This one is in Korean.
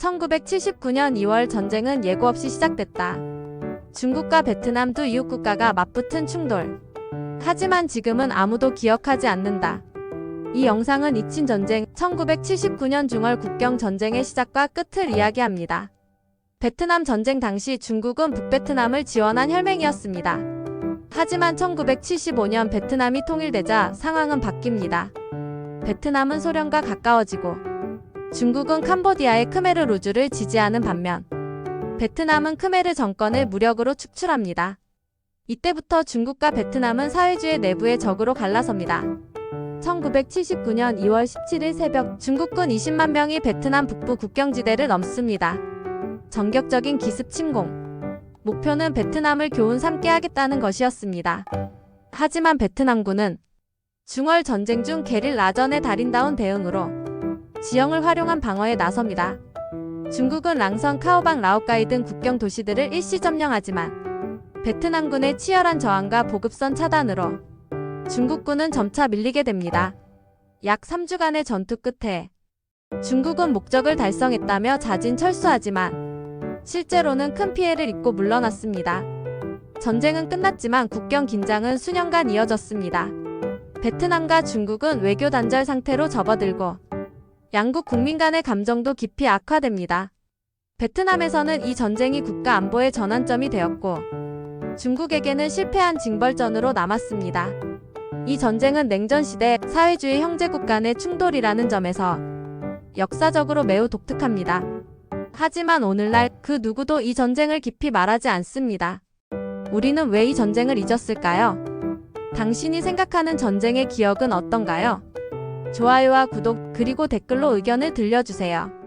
1979년 2월 전쟁은 예고 없이 시작됐다. 중국과 베트남 두 이웃 국가가 맞붙은 충돌. 하지만 지금은 아무도 기억하지 않는다. 이 영상은 이친 전쟁 1979년 중월 국경 전쟁의 시작과 끝을 이야기합니다. 베트남 전쟁 당시 중국은 북베트남을 지원한 혈맹이었습니다. 하지만 1975년 베트남이 통일되자 상황은 바뀝니다. 베트남은 소련과 가까워지고 중국은 캄보디아의 크메르 루즈를 지지하는 반면 베트남은 크메르 정권을 무력으로 축출합니다. 이때부터 중국과 베트남은 사회주의 내부의 적으로 갈라섭니다. 1979년 2월 17일 새벽 중국군 20만 명이 베트남 북부 국경지대를 넘습니다. 전격적인 기습 침공. 목표는 베트남을 교훈 삼게 하겠다는 것이었습니다. 하지만 베트남군은 중월 전쟁 중 게릴라전의 달인다운 대응으로 지형을 활용한 방어에 나섭니다. 중국은 랑선, 카오방, 라오카이 등 국경 도시들을 일시 점령하지만 베트남군의 치열한 저항과 보급선 차단으로 중국군은 점차 밀리게 됩니다. 약 3주간의 전투 끝에 중국은 목적을 달성했다며 자진 철수하지만 실제로는 큰 피해를 입고 물러났습니다. 전쟁은 끝났지만 국경 긴장은 수년간 이어졌습니다. 베트남과 중국은 외교 단절 상태로 접어들고 양국 국민 간의 감정도 깊이 악화됩니다. 베트남에서는 이 전쟁이 국가 안보의 전환점이 되었고 중국에게는 실패한 징벌전으로 남았습니다. 이 전쟁은 냉전 시대 사회주의 형제국 간의 충돌이라는 점에서 역사적으로 매우 독특합니다. 하지만 오늘날 그 누구도 이 전쟁을 깊이 말하지 않습니다. 우리는 왜 이 전쟁을 잊었을까요? 당신이 생각하는 전쟁의 기억은 어떤가요? 좋아요와 구독, 그리고 댓글로 의견을 들려주세요.